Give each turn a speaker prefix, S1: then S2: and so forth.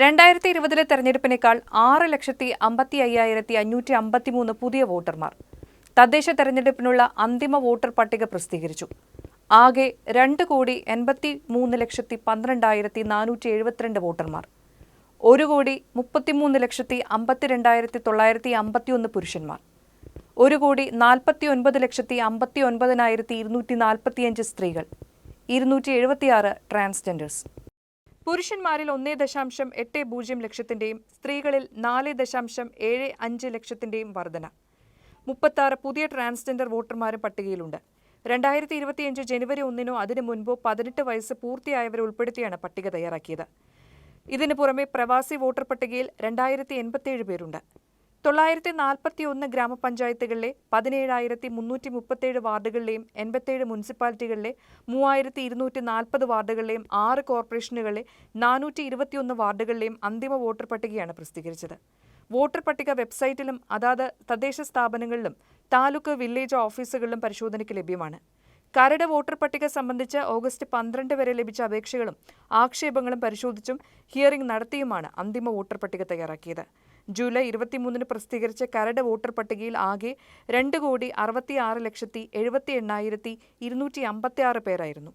S1: രണ്ടായിരത്തി ഇരുപതിലെ തെരഞ്ഞെടുപ്പിനേക്കാൾ ആറ് ലക്ഷത്തി അമ്പത്തി അയ്യായിരത്തി അഞ്ഞൂറ്റി അമ്പത്തിമൂന്ന് പുതിയ വോട്ടർമാർ. തദ്ദേശ തെരഞ്ഞെടുപ്പിനുള്ള അന്തിമ വോട്ടർ പട്ടിക പ്രസിദ്ധീകരിച്ചു. ആകെ രണ്ട് കോടി എൺപത്തി മൂന്ന് ലക്ഷത്തി പന്ത്രണ്ടായിരത്തി നാനൂറ്റി എഴുപത്തിരണ്ട് വോട്ടർമാർ. ഒരു കോടി മുപ്പത്തിമൂന്ന് ലക്ഷത്തി അമ്പത്തിരണ്ടായിരത്തി തൊള്ളായിരത്തി അമ്പത്തിയൊന്ന് പുരുഷന്മാർ. ഒരു കോടി നാൽപ്പത്തി ഒൻപത് ലക്ഷത്തി അമ്പത്തി ഒൻപതിനായിരത്തി ഇരുന്നൂറ്റി നാൽപ്പത്തിയഞ്ച് സ്ത്രീകൾ. ഇരുന്നൂറ്റി എഴുപത്തിയാറ് ട്രാൻസ്ജെൻഡേഴ്സ്. പുരുഷന്മാരിൽ ഒന്നേ ദശാംശം എട്ട് പൂജ്യം ലക്ഷത്തിന്റെയും സ്ത്രീകളിൽ നാല് ദശാംശം ഏഴ് അഞ്ച് ലക്ഷത്തിന്റെയും വർധന. മുപ്പത്താറ് പുതിയ ട്രാൻസ്ജെൻഡർ വോട്ടർമാരും പട്ടികയിലുണ്ട്. രണ്ടായിരത്തി ഇരുപത്തിയഞ്ച് ജനുവരി ഒന്നിനോ അതിനു മുൻപോ പതിനെട്ട് വയസ്സ് പൂർത്തിയായവരെ ഉൾപ്പെടുത്തിയാണ് പട്ടിക തയ്യാറാക്കിയത്. ഇതിനു പുറമെ പ്രവാസി വോട്ടർ പട്ടികയിൽ രണ്ടായിരത്തി എൺപത്തിയേഴ് പേരുണ്ട്. തൊള്ളായിരത്തി നാൽപ്പത്തി ഒന്ന് ഗ്രാമപഞ്ചായത്തുകളിലെ പതിനേഴായിരത്തി മുന്നൂറ്റി മുപ്പത്തേഴ് വാർഡുകളിലെയും എൺപത്തേഴ് മുനിസിപ്പാലിറ്റികളിലെ മൂവായിരത്തി ഇരുന്നൂറ്റി നാൽപ്പത് വാർഡുകളിലെയും ആറ് കോർപ്പറേഷനുകളിലെ നാനൂറ്റി ഇരുപത്തിയൊന്ന് വാർഡുകളിലെയും അന്തിമ വോട്ടർ പട്ടികയാണ് പ്രസിദ്ധീകരിച്ചത്. വോട്ടർ പട്ടിക വെബ്സൈറ്റിലും അതാത് തദ്ദേശ സ്ഥാപനങ്ങളിലും താലൂക്ക് വില്ലേജ് ഓഫീസുകളിലും പരിശോധനയ്ക്ക് ലഭ്യമാണ്. കരട് വോട്ടർ പട്ടിക സംബന്ധിച്ച് ഓഗസ്റ്റ് പന്ത്രണ്ട് വരെ ലഭിച്ച അപേക്ഷകളും ആക്ഷേപങ്ങളും പരിശോധിച്ചും ഹിയറിംഗ് നടത്തിയുമാണ് അന്തിമ വോട്ടർ പട്ടിക തയ്യാറാക്കിയത്. ജൂലൈ ഇരുപത്തിമൂന്നിന് പ്രസിദ്ധീകരിച്ച കരട് വോട്ടർ പട്ടികയിൽ ആകെ രണ്ട് കോടി അറുപത്തിയാറ് ലക്ഷത്തി എഴുപത്തി എണ്ണായിരത്തി ഇരുന്നൂറ്റി അമ്പത്തിയാറ് പേരായിരുന്നു.